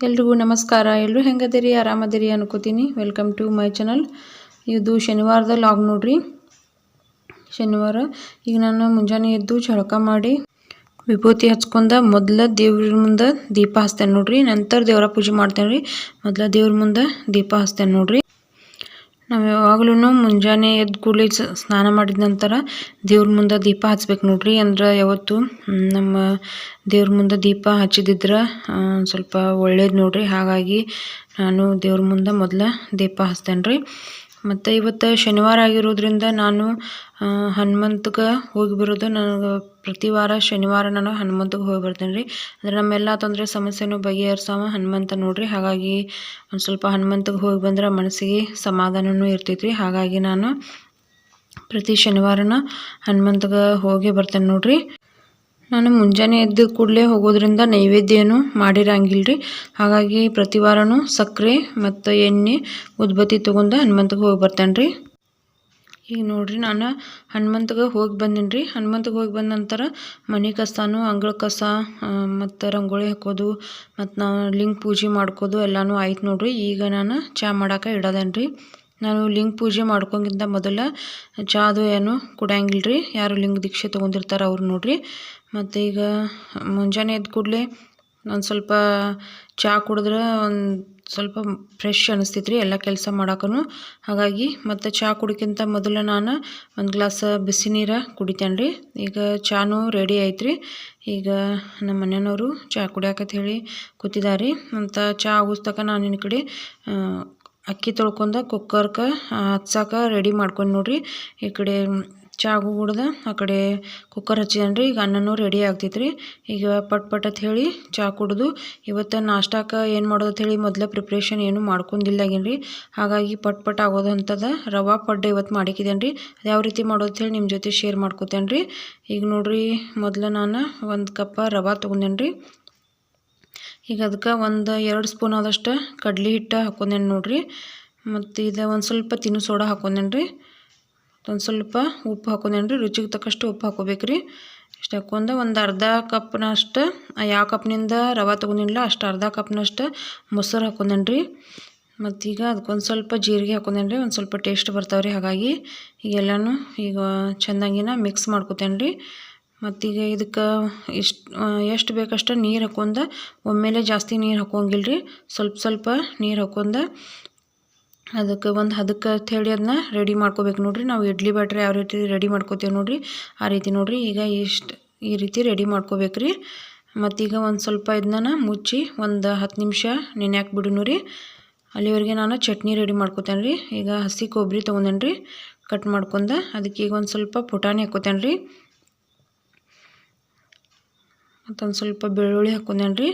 ಎಲ್ರಿಗೂ ನಮಸ್ಕಾರ. ಎಲ್ಲರೂ ಹೆಂಗದಿರಿ? ಆರಾಮದಿರಿ ಅನ್ಕೋತೀನಿ. ವೆಲ್ಕಮ್ ಟು ಮೈ ಚಾನಲ್ ಇದು ಶನಿವಾರದ ಲಾಗ್ ನೋಡ್ರಿ. ಶನಿವಾರ ಈಗ ನಾನು ಮುಂಜಾನೆ ಎದ್ದು ಚಳಕ ಮಾಡಿ ವಿಭೂತಿ ಹಚ್ಕೊಂಡ ಮೊದಲ ದೇವ್ರ ಮುಂದೆ ದೀಪ ಹಚ್ತೇನೆ ನೋಡ್ರಿ. ನಂತರ ದೇವರ ಪೂಜೆ ಮಾಡ್ತೇನೆ ರೀ ಮೊದಲ ದೇವ್ರ ಮುಂದೆ ದೀಪ ಹಚ್ತೇನೆ ನೋಡ್ರಿ. ನಾವು ಯಾವಾಗ್ಲೂ ಮುಂಜಾನೆ ಎದ್ದು ಕೂಡಲೇ ಸ್ನಾನ ಮಾಡಿದ ನಂತರ ದೇವ್ರ ಮುಂದೆ ದೀಪ ಹಚ್ಬೇಕು ನೋಡ್ರಿ. ಅಂದ್ರೆ ಯಾವತ್ತು ನಮ್ಮ ದೇವ್ರ ಮುಂದೆ ದೀಪ ಹಚ್ಚಿದಿದ್ರೆ ಸ್ವಲ್ಪ ಒಳ್ಳೇದು ನೋಡ್ರಿ. ಹಾಗಾಗಿ ನಾನು ದೇವ್ರ ಮುಂದೆ ಮೊದಲ ದೀಪ ಹಚ್ತೇನೆ ರೀ ಮತ್ತು ಇವತ್ತು ಶನಿವಾರ ಆಗಿರೋದ್ರಿಂದ ನಾನು ಹನುಮಂತಗೆ ಹೋಗಿ ಬರೋದು. ನನಗೆ ಪ್ರತಿ ವಾರ ಶನಿವಾರ ನಾನು ಹನುಮಂತಗೆ ಹೋಗಿ ಬರ್ತೇನೆ ರೀ. ಅಂದರೆ ನಮ್ಮೆಲ್ಲ ತೊಂದರೆ ಸಮಸ್ಯೆನೂ ಬಗೆಹರಿಸವ ಹನುಮಂತ ನೋಡ್ರಿ. ಹಾಗಾಗಿ ಒಂದು ಸ್ವಲ್ಪ ಹನುಮಂತಗೆ ಹೋಗಿ ಬಂದ್ರೆ ಮನಸ್ಸಿಗೆ ಸಮಾಧಾನವೂ ಇರ್ತೈತ್ರಿ ಹಾಗಾಗಿ ನಾನು ಪ್ರತಿ ಶನಿವಾರನ ಹನುಮಂತಗೆ ಹೋಗಿ ಬರ್ತೇನೆ ನೋಡ್ರಿ. ನಾನು ಮುಂಜಾನೆ ಎದ್ದು ಕೂಡಲೇ ಹೋಗೋದ್ರಿಂದ ನೈವೇದ್ಯ ಏನು ಮಾಡಿರಂಗಿಲ್ಲ ರೀ ಹಾಗಾಗಿ ಪ್ರತಿ ವಾರನೂ ಸಕ್ಕರೆ ಮತ್ತು ಎಣ್ಣೆ, ಉದ್ಬತ್ತಿ ತೊಗೊಂಡು ಹನುಮಂತಗೆ ಹೋಗಿ ಬರ್ತೇನೆ ರೀ ಈಗ ನೋಡಿರಿ, ನಾನು ಹನುಮಂತಗೆ ಹೋಗಿ ಬಂದೀನಿ ರೀ ಹನುಮಂತಗೆ ಹೋಗಿ ಬಂದ ನಂತರ ಮನೆ ಕಸನೂ, ಅಂಗಳ ಕಸ ಮತ್ತು ರಂಗೋಳಿ ಹಾಕೋದು, ಮತ್ತು ನಾವು ಲಿಂಗ ಪೂಜೆ ಮಾಡ್ಕೋದು ಎಲ್ಲನೂ ಆಯ್ತು ನೋಡಿರಿ. ಈಗ ನಾನು ಚಹಾ ಮಾಡೋಕೆ ಇಡೋದೇನು ರೀ ನಾನು ಲಿಂಗ ಪೂಜೆ ಮಾಡ್ಕೊಂಗಿಂತ ಮೊದಲು ಚಾದು ಏನು ಕುಡಿಯಂಗಿಲ್ಲ ರೀ ಯಾರು ಲಿಂಗ ದೀಕ್ಷೆ ತೊಗೊಂಡಿರ್ತಾರೆ ಅವ್ರು ನೋಡಿರಿ. ಮತ್ತು ಈಗ ಮುಂಜಾನೆ ಎದ್ದ ಕೂಡಲೇ ಒಂದು ಸ್ವಲ್ಪ ಚಹಾ ಕುಡಿದ್ರೆ ಒಂದು ಸ್ವಲ್ಪ ಫ್ರೆಶ್ ಅನಿಸ್ತೈತೆ ಎಲ್ಲ ಕೆಲಸ ಮಾಡೋಕ್ಕೂ ಹಾಗಾಗಿ ಮತ್ತು ಚಹಾ ಕುಡಿಕ್ಕಿಂತ ಮೊದಲು ನಾನು ಒಂದು ಗ್ಲಾಸ್ ಬಿಸಿ ನೀರು ಕುಡಿತೇನೆ ರೀ ಈಗ ಚಾನೂ ರೆಡಿ ಆಯ್ತು ರೀ ಈಗ ನಮ್ಮ ಮನೆಯವರು ಚಹಾ ಕುಡಿಯಾಕತ್ ಹೇಳಿ ಕೂತಿದ್ದಾರೆ ಅಂತ ಚಹಾ ಆಗುಸ್ತಕ ನಾನು ನಿನ್ನ ಕಡೆ ಅಕ್ಕಿ ತೊಳ್ಕೊಂಡು ಕುಕ್ಕರ್ಗೆ ಹಚ್ಚಾಕ ರೆಡಿ ಮಾಡ್ಕೊಂಡು ನೋಡಿರಿ. ಈ ಕಡೆ ಚಾಗು ಕುಡ್ದು ಆ ಕಡೆ ಕುಕ್ಕರ್ ಹಚ್ಚಿದೇನೆ ರೀ ಈಗ ಅನ್ನನೂ ರೆಡಿ ಆಗ್ತೈತೆ ರೀ ಈಗ ಪಟ್ ಪಟ್ ಅಂತ ಹೇಳಿ ಚಹಾ ಕುಡಿದು, ಇವತ್ತು ನಾಷ್ಟಕ್ಕೆ ಏನು ಮಾಡೋದು ಹೇಳಿ ಮೊದಲೇ ಪ್ರಿಪ್ರೇಷನ್ ಏನು ರೀ ಹಾಗಾಗಿ ಪಟ್ ಪಟ್ ಆಗೋದು ಅಂತದ ರವೆ ಪಡ್ಡು ಇವತ್ತು ರೀ ಅದು ಯಾವ ರೀತಿ ಮಾಡೋದು ಹೇಳಿ ನಿಮ್ಮ ಜೊತೆ ಶೇರ್ ಮಾಡ್ಕೋತೇನೆ ರೀ ಈಗ ನೋಡಿರಿ, ಮೊದಲು ನಾನು ಒಂದು ಕಪ್ಪ ರವಾ ತೊಗೊಂಡೇನೆ ರೀ ಈಗ ಅದಕ್ಕೆ ಒಂದು ಎರಡು ಸ್ಪೂನ್ ಆದಷ್ಟು ಕಡ್ಲೆ ಹಿಟ್ಟು ಹಾಕೊಂಡೇನೆ ನೋಡಿರಿ. ಮತ್ತು ಇದು ಒಂದು ಸ್ವಲ್ಪ ತಿನ್ನು ಸೋಡಾ ಹಾಕೊಂಡೇನೆ ರೀ ಒಂದು ಸ್ವಲ್ಪ ಉಪ್ಪು ಹಾಕೊಂಡೇನೆ ರೀ ರುಚಿಗೆ ತಕ್ಕಷ್ಟು ಉಪ್ಪು ಹಾಕೋಬೇಕು ರೀ ಇಷ್ಟು ಹಾಕೊಂಡು ಒಂದು ಅರ್ಧ ಕಪ್ನಷ್ಟು, ಯಾವ ಕಪ್ನಿಂದ ರವೆ ತೊಗೊಂಡಿಲ್ಲ ಅಷ್ಟು ಅರ್ಧ ಕಪ್ನಷ್ಟು ಮೊಸರು ಹಾಕೊಂಡೇನೆ ರೀ ಮತ್ತೀಗ ಅದಕ್ಕೊಂದು ಸ್ವಲ್ಪ ಜೀರಿಗೆ ಹಾಕೊಂಡೇನೆ ರೀ ಒಂದು ಸ್ವಲ್ಪ ಟೇಸ್ಟ್ ಬರ್ತಾವೆ ರೀ ಹಾಗಾಗಿ ಈಗೆಲ್ಲನೂ ಈಗ ಚೆನ್ನಾಗಿನ ಮಿಕ್ಸ್ ಮಾಡ್ಕೊತೇನೆ ರೀ ಮತ್ತೀಗ ಇದಕ್ಕೆ ಇಷ್ಟು ಎಷ್ಟು ಬೇಕಷ್ಟು ನೀರು ಹಾಕೊಂಡು ಒಮ್ಮೆಲೆ ಜಾಸ್ತಿ ನೀರು ಹಾಕೋಂಗಿಲ್ಲ ರೀ ಸ್ವಲ್ಪ ಸ್ವಲ್ಪ ನೀರು ಹಾಕೊಂಡ ಅದಕ್ಕೆ ಒಂದು ಹದಕ್ಕೆ ಹೇಳಿ ಅದನ್ನ ರೆಡಿ ಮಾಡ್ಕೋಬೇಕು ನೋಡಿರಿ. ನಾವು ಇಡ್ಲಿ ಬ್ಯಾಟ್ರಿ ಯಾವ ರೀತಿ ರೆಡಿ ಮಾಡ್ಕೋತೇವೆ ನೋಡಿರಿ. ಆ ರೀತಿ ನೋಡಿರಿ. ಈಗ ಇಷ್ಟು ಈ ರೀತಿ ರೆಡಿ ಮಾಡ್ಕೋಬೇಕು ರೀ ಮತ್ತೀಗ ಒಂದು ಸ್ವಲ್ಪ ಇದನ್ನ ಮುಚ್ಚಿ ಒಂದು ಹತ್ತು ನಿಮಿಷ ನೆನೆಯಾಕೆ ಬಿಡುನು ರೀ ಅಲ್ಲಿವರೆಗೆ ನಾನು ಚಟ್ನಿ ರೆಡಿ ಮಾಡ್ಕೋತೇನೆ ರೀ. ಈಗ ಹಸಿ ಕೊಬ್ಬರಿ ತೊಗೊಂಡೇನೆ ರೀ. ಕಟ್ ಮಾಡ್ಕೊಂಡ ಅದಕ್ಕೆ ಈಗ ಒಂದು ಸ್ವಲ್ಪ ಪುಟಾಣಿ ಹಾಕೋತೇನೆ ರೀ. ಮತ್ತೊಂದು ಸ್ವಲ್ಪ ಬೆಳ್ಳುಳ್ಳಿ ಹಾಕೊಂಡೇನೆ ರೀ.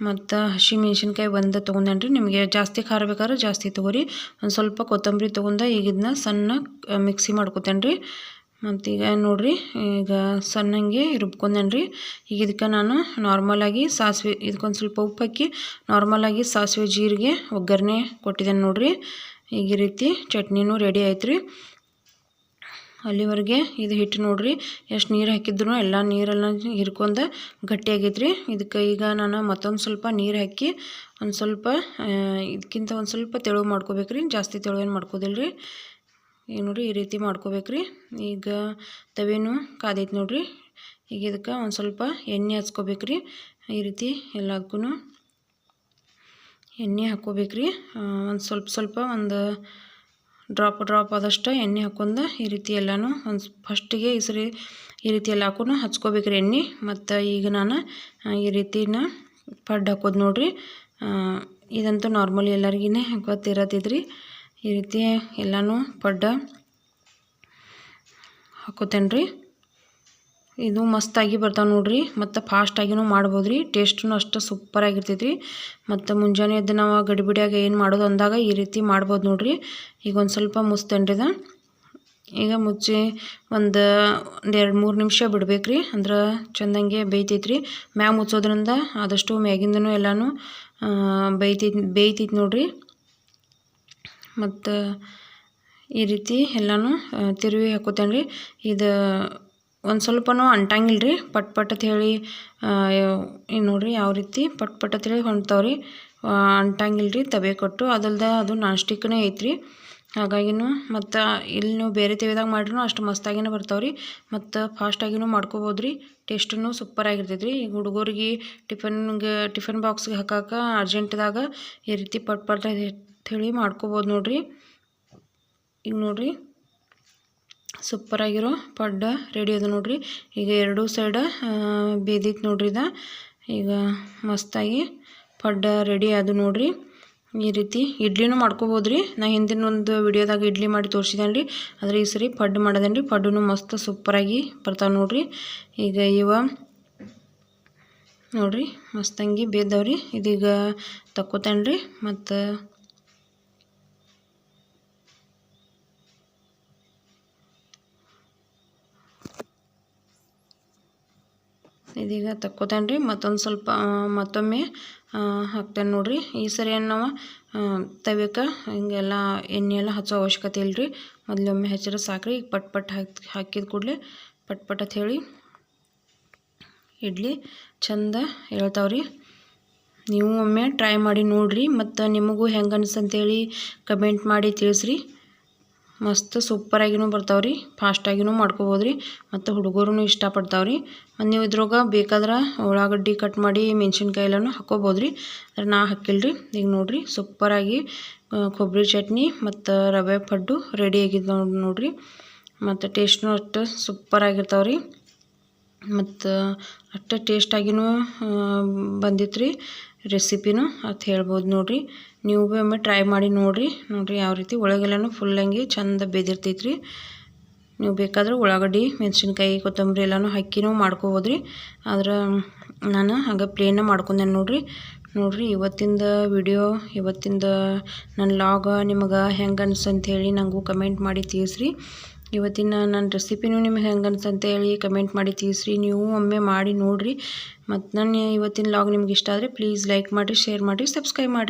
ಮತ್ತು ಹಸಿ ಮೆಣಸಿನ್ಕಾಯಿ ಒಂದು ತೊಗೊಂಡೇನ್ರಿ. ನಿಮಗೆ ಜಾಸ್ತಿ ಖಾರ ಬೇಕಾದ್ರೆ ಜಾಸ್ತಿ ತೊಗೊರಿ. ಒಂದು ಸ್ವಲ್ಪ ಕೊತ್ತಂಬರಿ ತೊಗೊಂಡ ಈಗ ಇದನ್ನ ಸಣ್ಣ ಮಿಕ್ಸಿ ಮಾಡ್ಕೊತೇನೆ ರೀ ಈಗ ನೋಡಿರಿ, ಈಗ ಸಣ್ಣಂಗೆ ರುಬ್ಕೊಂಡೇನ್ರಿ. ಈಗ ಇದಕ್ಕೆ ನಾನು ನಾರ್ಮಲಾಗಿ ಸಾಸಿವೆ ಇದಕ್ಕೊಂದು ಸ್ವಲ್ಪ ಉಪ್ಪು ಹಾಕಿ ನಾರ್ಮಲಾಗಿ ಸಾಸಿವೆ ಜೀರಿಗೆ ಒಗ್ಗರಣೆ ಕೊಟ್ಟಿದ್ದೇನೆ ನೋಡಿರಿ. ಈಗ ಈ ರೀತಿ ಚಟ್ನಿನೂ ರೆಡಿ ಆಯ್ತು ರೀ ಅಲ್ಲಿವರೆಗೆ ಇದು ಹಿಟ್ಟು ನೋಡಿರಿ. ಎಷ್ಟು ನೀರು ಹಾಕಿದ್ರು ಎಲ್ಲ ನೀರೆಲ್ಲ ಹಿರ್ಕೊಂಡು ಗಟ್ಟಿಯಾಗೈತೆ ರೀ ಇದಕ್ಕೆ ಈಗ ನಾನು ಮತ್ತೊಂದು ಸ್ವಲ್ಪ ನೀರು ಹಾಕಿ ಒಂದು ಸ್ವಲ್ಪ ಇದಕ್ಕಿಂತ ಒಂದು ಸ್ವಲ್ಪ ತೆಳು ಮಾಡ್ಕೋಬೇಕು ರೀ ಜಾಸ್ತಿ ತೆಳು ಏನು ಮಾಡ್ಕೋದಿಲ್ಲ ರೀ ಈಗ ನೋಡಿರಿ ಈ ರೀತಿ ಮಾಡ್ಕೋಬೇಕು ರೀ ಈಗ ತವೆನೂ ಕಾದೈತೆ ನೋಡಿರಿ. ಈಗ ಇದಕ್ಕೆ ಒಂದು ಸ್ವಲ್ಪ ಎಣ್ಣೆ ಹಚ್ಕೋಬೇಕು ರೀ ಈ ರೀತಿ ಎಲ್ಲದಕ್ಕೂ ಎಣ್ಣೆ ಹಾಕ್ಕೋಬೇಕು ರೀ ಒಂದು ಸ್ವಲ್ಪ ಸ್ವಲ್ಪ ಒಂದು ಡ್ರಾಪ್ ಡ್ರಾಪ್ ಆದಷ್ಟು ಎಣ್ಣೆ ಹಾಕೊಂಡು ಈ ರೀತಿ ಎಲ್ಲನೂ ಒಂದು ಫಸ್ಟಿಗೆ ಇಸ್ರಿ ಸರಿ ಈ ರೀತಿ ಎಲ್ಲ ಹಾಕೊಂಡು ಹಚ್ಕೋಬೇಕು ರೀ ಎಣ್ಣೆ. ಮತ್ತು ಈಗ ನಾನು ಈ ರೀತಿನ ಪಡ್ಡು ಹಾಕೋದು ನೋಡಿರಿ. ಇದಂತೂ ನಾರ್ಮಲಿ ಎಲ್ಲರಿಗೂ ಗೊತ್ತಿರತ್ತಿದ್ರಿ. ಈ ರೀತಿ ಎಲ್ಲನೂ ಪಡ್ಡ ಹಾಕೋತೇನೆ ರೀ ಇದು ಮಸ್ತಾಗಿ ಬರ್ತಾವೆ ನೋಡಿರಿ. ಮತ್ತು ಫಾಸ್ಟಾಗಿನೂ ಮಾಡ್ಬೋದು ರೀ ಟೇಸ್ಟೂ ಅಷ್ಟು ಸೂಪರಾಗಿರ್ತೈತೆ ರೀ ಮತ್ತು ಮುಂಜಾನೆ ಎದ್ದು ನಾವು ಗಡಿಬಿಡಿಯಾಗ ಏನು ಮಾಡೋದು ಅಂದಾಗ ಈ ರೀತಿ ಮಾಡ್ಬೋದು ನೋಡಿರಿ. ಈಗ ಒಂದು ಸ್ವಲ್ಪ ಮುಸ್ತೇನ್ರಿದ ಈಗ ಮುಚ್ಚಿ ಒಂದು ಎರಡು ಮೂರು ನಿಮಿಷ ಬಿಡ್ಬೇಕು ರೀ ಅಂದ್ರೆ ಚೆಂದಂಗೆ ಬೇಯ್ತೈತೆ ರೀ ಮ್ಯಾಗ ಮುಚ್ಚೋದ್ರಿಂದ ಆದಷ್ಟು ಮ್ಯಾಗಿಂದನೂ ಎಲ್ಲನೂ ಬೇಯ್ತೈತಿ ಬೇಯ್ತೈತಿ ನೋಡಿರಿ. ಮತ್ತು ಈ ರೀತಿ ಎಲ್ಲನೂ ತಿರುವಿ ಹಾಕೋತೇನೆ ರೀ ಇದು ಒಂದು ಸ್ವಲ್ಪನೂ ಅಂಟಂಗಿಲ್ಲ ರೀ ಪಟ್ ಅಂತ ಹೇಳಿ ಏನು ನೋಡಿರಿ ಯಾವ ರೀತಿ, ಪಟ್ ಪಟ್ ಅಂತ ಹೇಳಿ ಹೊಂಟ್ತಾವೆ ರೀ ಅಂಟಂಗಿಲ್ಲ ರೀ ತವೆ ಕೊಟ್ಟು ಅದಲ್ದೆ ಅದು ನಾನ್ ಸ್ಟಿಕ್ನೇ ಐತ್ರಿ. ಹಾಗಾಗಿನೂ ಮತ್ತು ಇಲ್ಲಿ ನೀವು ಬೇರೆ ತೆವೆದಾಗ ಮಾಡ್ರೂ ಅಷ್ಟು ಮಸ್ತಾಗಿನೂ ಬರ್ತಾವೆ ರೀ ಮತ್ತು ಫಾಸ್ಟಾಗಿನೂ ಮಾಡ್ಕೋಬೋದು ರೀ ಟೇಸ್ಟೂ ಸೂಪರ್ ಆಗಿರ್ತೈತೆ ರೀ ಈಗ ಹುಡುಗರಿಗೆ ಟಿಫನ್ಗೆ ಟಿಫನ್ ಬಾಕ್ಸ್ಗೆ ಹಾಕಕ್ಕೆ ಅರ್ಜೆಂಟ್ದಾಗ ಈ ರೀತಿ ಪಟ್ ಪಟ್ ಹೇಳಿ ಮಾಡ್ಕೋಬೋದು ನೋಡಿರಿ. ಈಗ ನೋಡಿರಿ. ಸೂಪರಾಗಿರೋ ಪಡ್ಡ ರೆಡಿ ಅದ ನೋಡಿರಿ. ಈಗ ಎರಡೂ ಸೈಡ ಬೇದಿತ್ತು ನೋಡ್ರಿ ಇದು. ಈಗ ಮಸ್ತಾಗಿ ಪಡ್ಡ ರೆಡಿ ಅದು ನೋಡಿರಿ. ಈ ರೀತಿ ಇಡ್ಲಿನೂ ಮಾಡ್ಕೋಬೋದು ರೀ ನಾ ಹಿಂದಿನ ಒಂದು ವಿಡಿಯೋದಾಗ ಇಡ್ಲಿ ಮಾಡಿ ತೋರಿಸಿದ್ದೇನೆ ರೀ ಆದರೆ ಈ ಸರಿ ಪಡ್ಡು ಮಾಡಿದೇನೆ ರೀ ಪಡ್ಡು ಮಸ್ತ್ ಸೂಪರಾಗಿ ಬರ್ತಾವೆ ನೋಡಿರಿ. ಈಗ ಇವ ನೋಡಿರಿ ಮಸ್ತಂಗಿ ಬೇದವ್ರಿ. ಇದೀಗ ತಕ್ಕೋತೇನೆ ರೀ ಮತ್ತು ಇದೀಗ ತಕ್ಕೋತಾನೆ ರೀ ಮತ್ತೊಂದು ಸ್ವಲ್ಪ ಮತ್ತೊಮ್ಮೆ ಹಾಕ್ತೇನೆ ನೋಡಿರಿ. ಈ ಸರಿ ನಾವು ತವ್ಯಕ್ಕೆ ಹಿಂಗೆಲ್ಲ ಎಣ್ಣೆ ಎಲ್ಲ ಹಚ್ಚೋ ಅವಶ್ಯಕತೆ ಇಲ್ಲ ರೀ ಮೊದಲೊಮ್ಮೆ ಹಚ್ಚಿದ್ರೆ ಸಾಕ್ರಿ. ಈಗ ಪಟ್ ಪಟ್ ಹಾಕಿ, ಹಾಕಿದ ಕೂಡಲೇ ಪಟ್ ಪಟ್ ಅಂತ ಹೇಳಿ ಇಡ್ಲಿ ಚಂದ ಹೇಳ್ತಾವ್ರಿ. ನೀವು ಒಮ್ಮೆ ಟ್ರೈ ಮಾಡಿ ನೋಡಿರಿ. ಮತ್ತು ನಿಮಗೂ ಹೆಂಗೆ ಅನ್ಸಂತೇಳಿ ಕಮೆಂಟ್ ಮಾಡಿ ತಿಳಿಸ್ರಿ. ಮಸ್ತ್ ಸೂಪರಾಗಿನೂ ಬರ್ತಾವೆ ರೀ ಫಾಸ್ಟಾಗಿನೂ ಮಾಡ್ಕೋಬೋದು ರೀ ಮತ್ತು ಹುಡುಗರು ಇಷ್ಟಪಡ್ತಾವೆ ರೀ ಮತ್ತು ನೀವು ಇದ್ರೊಳಗೆ ಬೇಕಾದ್ರೆ ಉಳ್ಳಾಗಡ್ಡಿ ಕಟ್ ಮಾಡಿ ಮೆಣಸಿನ್ಕಾಯಿ ಎಲ್ಲನೂ ಹಾಕೋಬೋದು ರೀ ಅದ್ರ ನಾ ರೀ ಈಗ ನೋಡಿರಿ ಸೂಪರಾಗಿ ಕೊಬ್ಬರಿ ಚಟ್ನಿ ಮತ್ತು ರವೆ ಪಡ್ಡು ರೆಡಿ ಆಗಿದ್ದು ನೋಡಿ, ನೋಡಿರಿ. ಮತ್ತು ಟೇಸ್ಟ್ನೂ ಅಷ್ಟು ಸೂಪರಾಗಿರ್ತಾವೆ ರೀ ಮತ್ತು ಅಷ್ಟು ಟೇಸ್ಟಾಗಿನೂ ಬಂದಿತ್ತು ರೀ ರೆಸಿಪಿನೂ ಅಂತ ಹೇಳ್ಬೋದು ನೋಡಿರಿ. ನೀವು ಭೀ ಒಮ್ಮೆ ಟ್ರೈ ಮಾಡಿ ನೋಡಿರಿ. ನೋಡಿರಿ ಯಾವ ರೀತಿ ಒಳಗೆಲ್ಲನೂ ಫುಲ್ ಹಂಗೆ ಚಂದ ಬೆದಿರ್ತೈತೆ ರೀ ನೀವು ಬೇಕಾದ್ರೆ ಉಳ್ಳಾಗಡ್ಡಿ, ಮೆಣಸಿನ್ಕಾಯಿ, ಕೊತ್ತಂಬರಿ ಎಲ್ಲನೂ ಹಾಕಿನೂ ಮಾಡ್ಕೋಬೋದು ರೀ ಆದ್ರೆ ನಾನು ಹಾಗೆ ಪ್ಲೇನ ಮಾಡ್ಕೊಂಡೆ ನೋಡಿರಿ. ನೋಡಿರಿ ಇವತ್ತಿಂದ ವಿಡಿಯೋ ಇವತ್ತಿಂದ ನನ್ನ ಲಾಗ ನಿಮಗೆ ಹೆಂಗೆ ಅನ್ಸಂತ ಹೇಳಿ ನನಗೂ ಕಮೆಂಟ್ ಮಾಡಿ ತಿಳಿಸ್ರಿ. ಇವತ್ತಿನ ನನ್ನ ರೆಸಿಪಿನೂ ನಿಮ್ಗೆ ಹೆಂಗೆ ಹೇಳಿ ಕಮೆಂಟ್ ಮಾಡಿ ತಿಳಿಸ್ರಿ. ನೀವು ಒಮ್ಮೆ ಮಾಡಿ ನೋಡಿರಿ. ಮತ್ತು ನನ್ನ ಇವತ್ತಿನ ಲಾಗ್ ನಿಮ್ಗೆ ಇಷ್ಟ ಆದರೆ ಪ್ಲೀಸ್ ಲೈಕ್ ಮಾಡಿರಿ ಶೇರ್ ಮಾಡಿರಿ ಸಬ್ಸ್ಕ್ರೈಬ್ ಮಾಡಿರಿ.